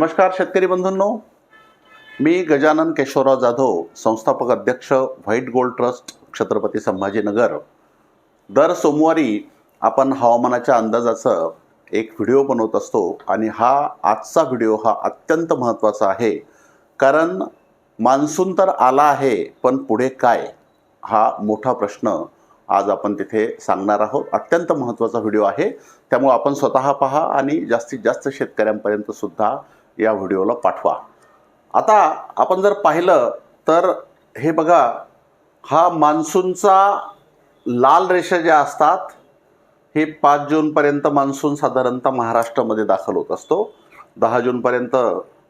नमस्कार शेतकरी बंधूंनो. मी गजानन केशवराव जाधव संस्थापक अध्यक्ष white gold trust Chhatrapati Sambhajinagar. दर सोमवारी आपण हवामानाच्या अंदाजाचं एक व्हिडिओ बनवत असतो आणि हा आजचा व्हिडिओ हा अत्यंत महत्त्वाचा आहे. कारण मान्सून तर आला आहे पण पुढे काय? हा मोठा प्रश्न आज आपण तिथे सांगणार आहोत. अत्यंत महत्त्वाचा व्हिडिओ आहे. त्यामुळे आपण स्वतः पहा आणि जास्तीत जास्त शेतकऱ्यांपर्यंत सुद्धा या व्हिडिओला पाठवा. आता आपण जर पाहिलं तर हे बघा हा मान्सूनचा लाल रेषा ज्या असतात हे पाच जूनपर्यंत मान्सून साधारणतः महाराष्ट्रामध्ये दाखल होत असतो. दहा जूनपर्यंत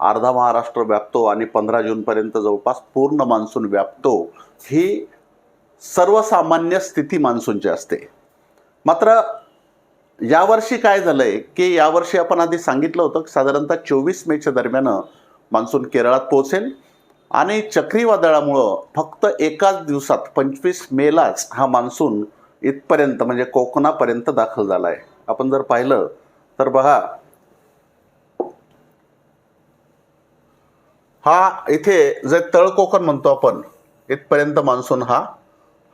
अर्धा महाराष्ट्र व्यापतो आणि पंधरा जूनपर्यंत जवळपास पूर्ण मान्सून व्यापतो. ही सर्वसामान्य स्थिती मान्सूनची असते. मात्र यावर्षी काय झालंय की यावर्षी आपण आधी सांगितलं होतं की साधारणतः चोवीस मेच्या दरम्यान मान्सून केरळात पोहोचेल. आणि चक्रीवादळामुळं फक्त एकाच दिवसात पंचवीस मेलाच हा मान्सून इथपर्यंत म्हणजे कोकणापर्यंत दाखल झाला आहे आपण जर पाहिलं तर बघा. हा इथे जे तळ कोकण म्हणतो आपण इथपर्यंत मान्सून हा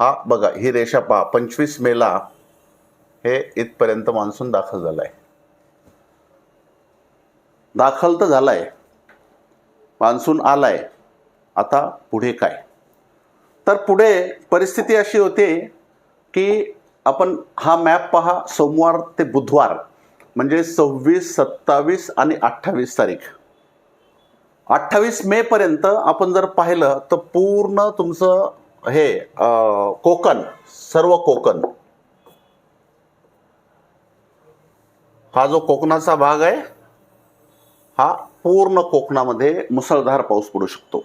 हा बघा ही रेषा पहा पंचवीस मेला हे इथपर्यंत मान्सून दाखल झालाय. दाखल तर झालाय. मान्सून आलाय. आता पुढे काय? तर पुढे परिस्थिती अशी होती की आपण हा मॅप पहा सोमवार ते बुधवार म्हणजे सव्वीस सत्तावीस आणि अठ्ठावीस तारीख. अठ्ठावीस मे पर्यंत आपण जर पाहिलं तर पूर्ण तुमचं हे कोकण सर्व कोकण हा जो कोकणाचा भाग आहे हा पूर्ण कोकणामध्ये मुसळधार पाऊस पडू शकतो.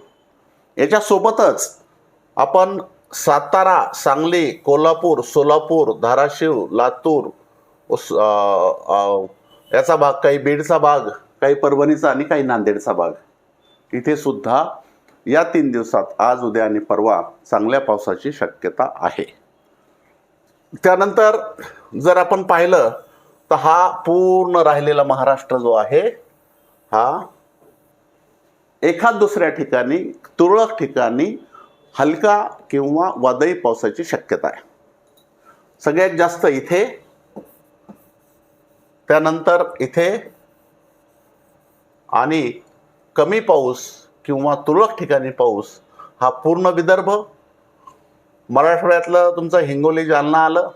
याच्यासोबतच आपण सातारा सांगली कोल्हापूर सोलापूर धाराशिव लातूर याचा भाग काही बीडचा भाग काही परभणीचा आणि काही नांदेडचा भाग. इथे सुद्धा या तीन दिवसात आज उद्या आणि परवा चांगल्या पावसाची शक्यता आहे. त्यानंतर जर आपण पाहिलं तर हा पूर्ण राहिलेला महाराष्ट्र जो आहे हा एखाद दुसऱ्या ठिकाणी तुरळक ठिकाणी हलका किंवा वादळी पावसाची शक्यता आहे. सगळ्यात जास्त इथे त्यानंतर इथे आणि कमी पाऊस किंवा तुरळक ठिकाणी पाऊस हा पूर्ण विदर्भ. मराठवाड्यातलं तुमचं हिंगोली जालना आलं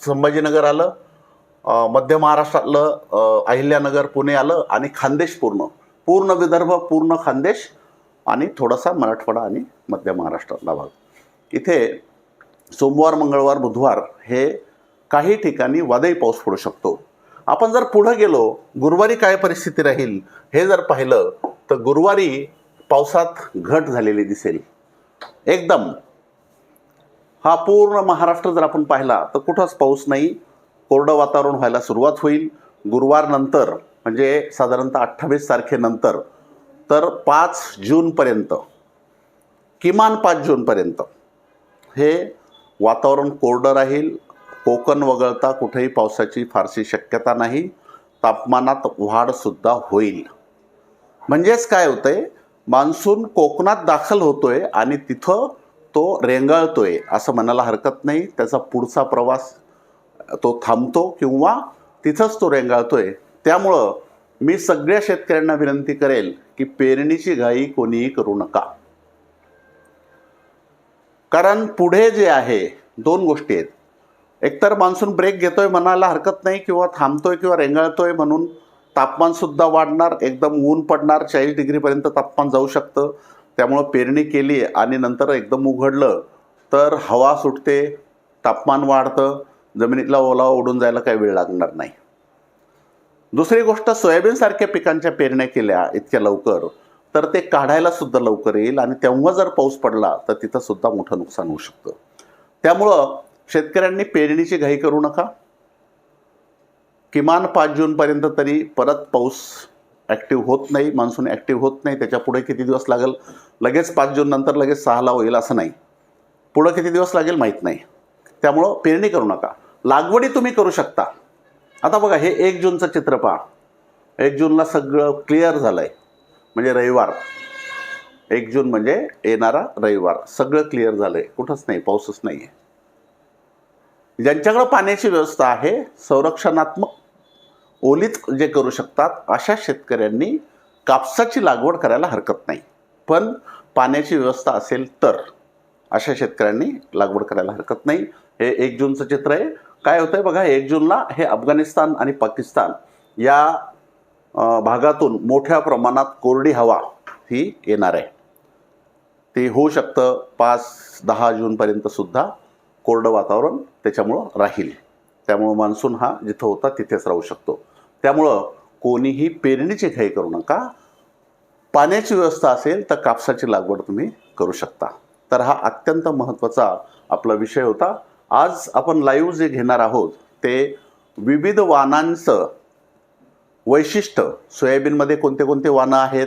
संभाजीनगर आलं मध्य महाराष्ट्रातलं अहिल्यानगर पुणे आलं आणि खानदेश पूर्ण. पूर्ण विदर्भ पूर्ण खानदेश आणि थोडासा मराठवाडा आणि मध्य महाराष्ट्रातला भाग. इथे सोमवार मंगळवार बुधवार हे काही ठिकाणी वादळी पाऊस पडू शकतो. आपण जर पुढं गेलो गुरुवारी काय परिस्थिती राहील हे जर पाहिलं तर गुरुवारी पावसात घट झालेली दिसेल. एकदम. हा पूर्ण महाराष्ट्र जर आपण पाहिला तर कुठंच पाऊस नाही. कोरडं वातावरण व्हायला सुरुवात होईल. गुरुवारनंतर म्हणजे साधारणतः अठ्ठावीस तारखेनंतर तर पाच जूनपर्यंत किमान पाच जूनपर्यंत हे वातावरण कोरडं राहील. कोकण वगळता कुठेही पावसाची फारशी शक्यता नाही. तापमानात वाढसुद्धा होईल. म्हणजेच काय होतंय? मान्सून कोकणात दाखल होतोय आणि तिथं तो रेंगाळतोय असं म्हणायला हरकत नाही. त्याचा पुढचा प्रवास तो थांबतो किंवा तिथंच तो रेंगाळतोय. त्यामुळं मी सगळ्या शेतकऱ्यांना विनंती करेल की पेरणीची घाई कोणीही करू नका. कारण पुढे जे आहे दोन गोष्टी आहेत. एकतर मान्सून ब्रेक घेतोय म्हणायला हरकत नाही किंवा थांबतोय किंवा रेंगाळतोय म्हणून तापमान सुद्धा वाढणार एकदम ऊन पडणार चाळीस डिग्रीपर्यंत तापमान जाऊ शकतं. त्यामुळं पेरणी केली आणि नंतर एकदम उघडलं तर हवा सुटते तापमान वाढतं जमिनीतला ओलावा उडून जायला काही वेळ लागणार नाही. दुसरी गोष्ट सोयाबीनसारख्या पिकांच्या पेरण्या केल्या इतक्या लवकर तर ते काढायला सुद्धा लवकर येईल आणि तेव्हा जर पाऊस पडला तर तिथं सुद्धा मोठं नुकसान होऊ शकतं. त्यामुळं शेतकऱ्यांनी पेरणीची घाई करू नका. किमान पाच जूनपर्यंत तरी परत पाऊस ॲक्टिव्ह होत नाही मान्सून ॲक्टिव्ह होत नाही त्याच्या पुढे किती दिवस लागेल? लगेच पाच जून नंतर लगेच सहाला होईल असं नाही. पुढं किती दिवस लागेल माहीत नाही. त्यामुळं पेरणी करू नका. लागवडी तुम्ही करू शकता. आता बघा हे एक जूनचं चित्र पहा. एक जूनला सगळं क्लिअर झालं आहे म्हणजे रविवार. एक जून म्हणजे येणारा रविवार. सगळं क्लिअर झालंय. कुठंच नाही पाऊसच नाही आहे ज्यांच्याकडं पाण्याची व्यवस्था आहे संरक्षणात्मक ओलीत जे करू शकतात अशा शेतकऱ्यांनी कापसाची लागवड करायला हरकत नाही. पण पाण्याची व्यवस्था असेल तर अशा शेतकऱ्यांनी लागवड करायला हरकत नाही. हे एक जूनचं चित्र आहे. काय होतं आहे बघा एक जूनला हे अफगाणिस्तान आणि पाकिस्तान या भागातून मोठ्या प्रमाणात कोरडी हवा ही येणार आहे. ते होऊ शकतं पाच दहा जूनपर्यंत सुद्धा कोरडं वातावरण त्याच्यामुळं राहील. त्यामुळं मान्सून हा जिथं होता तिथेच राहू शकतो. त्यामुळं कोणीही पेरणीची घाई करू नका. पाण्याची व्यवस्था असेल तर कापसाची लागवड तुम्ही करू शकता. तर हा अत्यंत महत्त्वाचा आपला विषय होता. आज आपण लाईव्ह जे घेणार आहोत ते विविध वाणांचं वैशिष्ट्य. सोयाबीनमध्ये कोणते कोणते वाणं आहेत?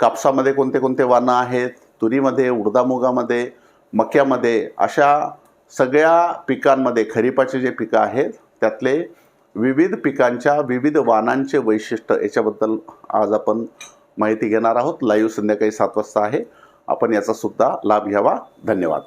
कापसामध्ये कोणते कोणते वाणं आहेत? तुरीमध्ये उडदामुगामध्ये मक्यामध्ये अशा सगळ्या पिकांमध्ये खरीपाचे जे पिकं आहेत त्यातले विविध पिकांच्या विविध वानांचे वैशिष्ट्य याच्याबद्दल आज आपण माहिती घेणार आहोत. लाईव्ह संध्याकाळी सात वाजता आहे. आपण याचासुद्धा लाभ घ्यावा. धन्यवाद.